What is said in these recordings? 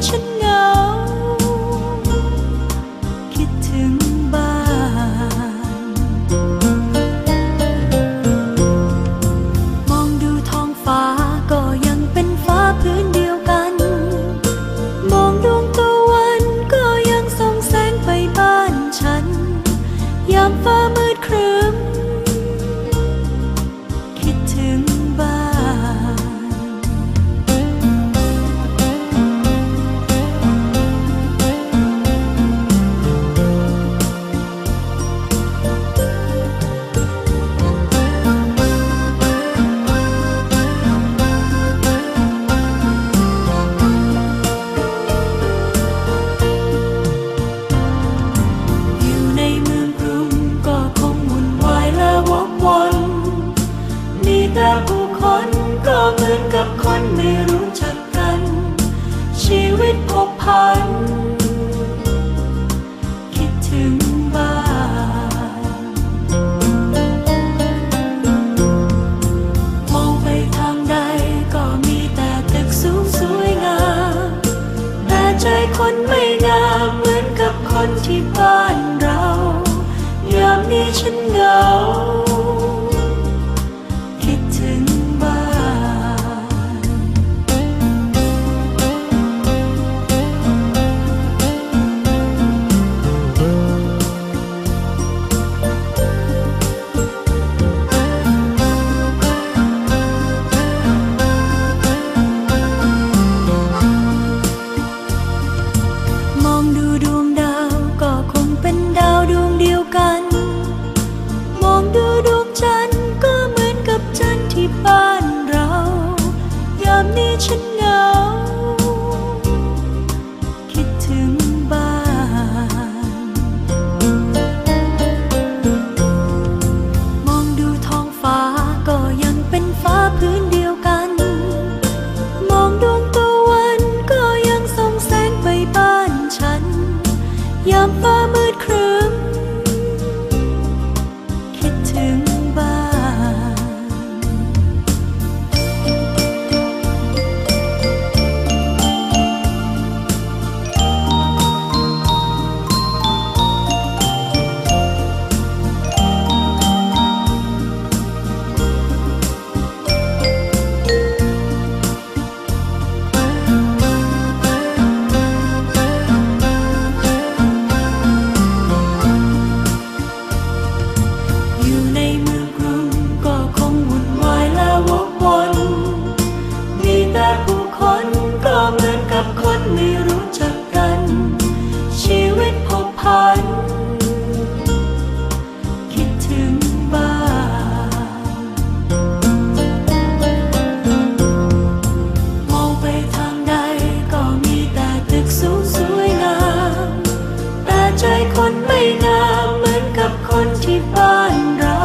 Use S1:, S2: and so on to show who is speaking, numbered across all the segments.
S1: chân ngào คนไม่รู้จักกัน ชีวิตพบพัน chân ความเหมือนกับคนไม่รู้จักกัน ชีวิตพบผัน คิดถึงบ้างมองไปทางใดก็มีแต่ตึกสูงสวยงาม แต่ใจคนไม่งามเหมือนกับคนที่บ้านเรา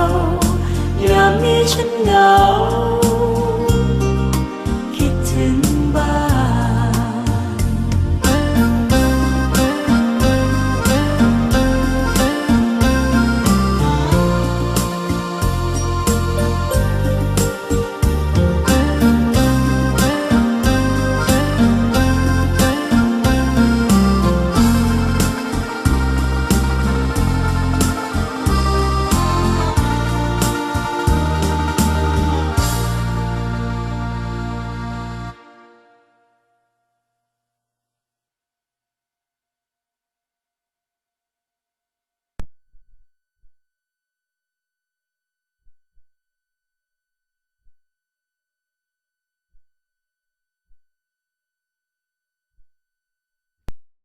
S1: ยามนี้ฉันเหงา